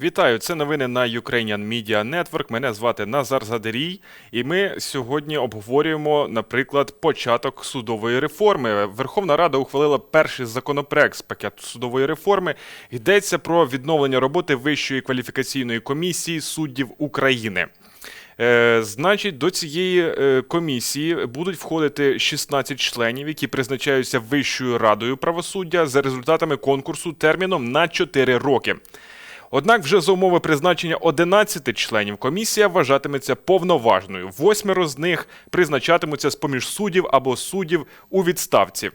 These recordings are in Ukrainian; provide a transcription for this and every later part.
Вітаю, це новини на Ukrainian Media Network. Мене звати Назар Задерій, і ми сьогодні обговорюємо, наприклад, початок судової реформи. Верховна Рада ухвалила перший законопроект з пакету судової реформи. Йдеться про відновлення роботи Вищої кваліфікаційної комісії суддів України. Е, значить, до цієї е, комісії будуть входити 16 членів, які призначаються Вищою радою правосуддя за результатами конкурсу терміном на 4 роки. Однак, вже за умови призначення 11 членів комісія вважатиметься повноважною. Восьмеро з них призначатимуться з поміж суддів або суддів у відставці.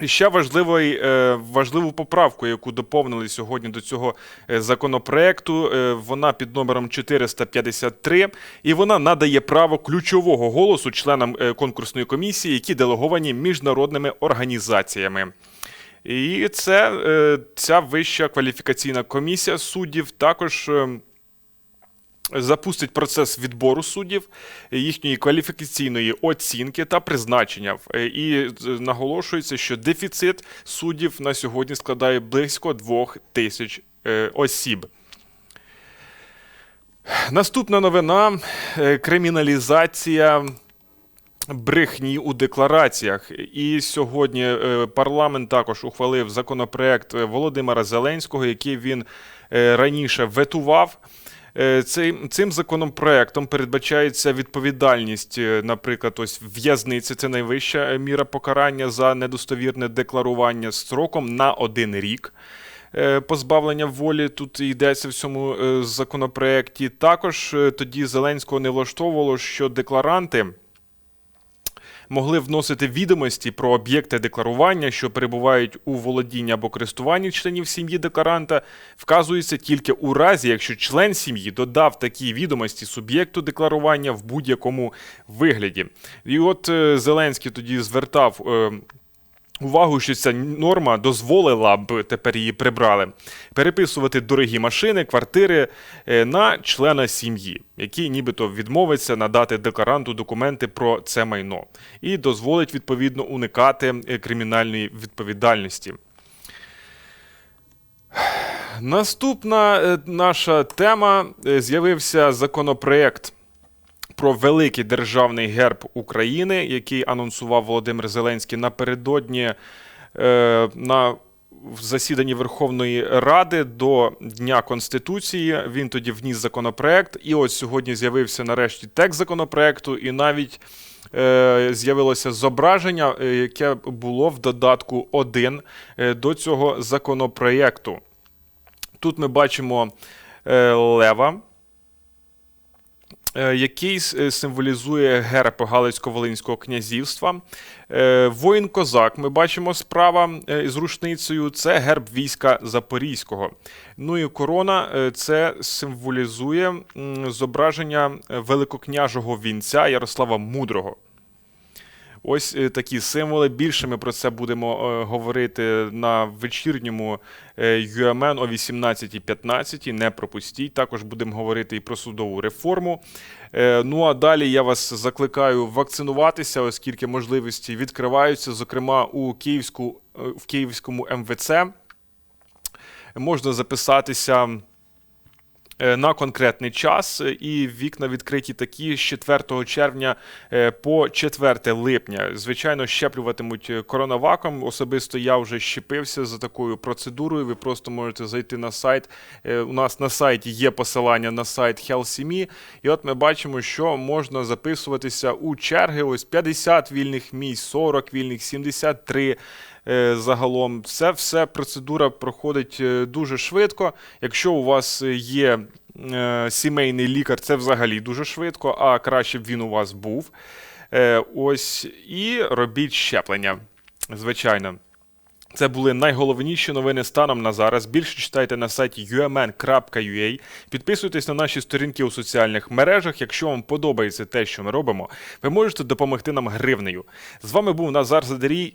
І Ще важливий, е, важливу поправку, яку доповнили сьогодні до цього е, законопроекту, е, вона під номером 453, і вона надає право ключового голосу членам конкурсної комісії, які делеговані міжнародними організаціями. І це е, ця вища кваліфікаційна комісія суддів також. е, Запустить процес відбору суддів, їхньої кваліфікаційної оцінки та призначення. Е, І наголошується, що дефіцит суддів на сьогодні складає близько двох тисяч осіб. Наступна новина криміналізація брехні у деклараціях. І сьогодні е, парламент також ухвалив законопроект е, Володимира Зеленського, який він е, раніше ветував. Цим, цим законопроектом передбачається відповідальність, наприклад, ось в'язниці, це найвища міра покарання за недостовірне декларування строком на один рік. Позбавлення волі тут йдеться в цьому законопроекті. Також тоді Зеленського не влаштовувало, що декларанти могли вносити відомості про об'єкти декларування, що перебувають у володінні або користуванні членів сім'ї декларанта, вказується тільки у разі, якщо член сім'ї додав такі відомості суб'єкту декларування в будь-якому вигляді. І от е, Зеленський тоді звертав. Увагу, що ця норма дозволила б тепер її прибрали переписувати дорогі машини, квартири е, на члена сім'ї, який нібито відмовиться надати декларанту документи про це майно, і дозволить відповідно уникати е, кримінальної відповідальності. Наступна е, наша тема з'явився законопроект про великий державний герб України, який анонсував Володимир Зеленський напередодні е, на засіданні Верховної Ради до Дня Конституції. Він тоді вніс законопроект, і ось сьогодні з'явився нарешті текст законопроекту, і навіть е, з'явилося зображення, е, яке було в додатку 1 е, до цього законопроекту. Тут ми бачимо е, лева, який е, символізує герб Галицько-Волинського князівства. Е, Воїн Козак, ми бачимо справа е, з рушницею, це герб війська Запорізького. Ну і корона е, це символізує зображення е, великокняжого вінця Ярослава Мудрого. Ось е, такі символи. Більше ми про це будемо е, говорити на вечірньому е, UMN о 18.15. Не пропустіть. Також будемо говорити і про судову реформу. Ну а далі я вас закликаю вакцинуватися, оскільки можливості відкриваються, зокрема у Київську, в Київському МВЦ. Можна записатися на конкретний час, е, і вікна відкриті такі з 4 червня е, по 4 липня. Звичайно, щеплюватимуть е, коронаваком. Особисто я вже щепився за такою процедурою. Ви просто можете зайти на сайт. Е, У нас на сайті є посилання на сайт HealthyMe, і от ми бачимо, що можна записуватися у черги. Ось 50 вільних місць, 40 вільних, 73 е, загалом. Це все процедура проходить е, дуже швидко. Якщо у вас є е, сімейний лікар, це взагалі дуже швидко, а краще б він у вас був. Е, Ось і робіть щеплення. Звичайно. Це були найголовніші новини станом на зараз. Більше читайте на сайті umn.ua. Підписуйтесь на наші сторінки у соціальних мережах. Якщо вам подобається те, що ми робимо, ви можете допомогти нам гривнею. З вами був Назар Задерій.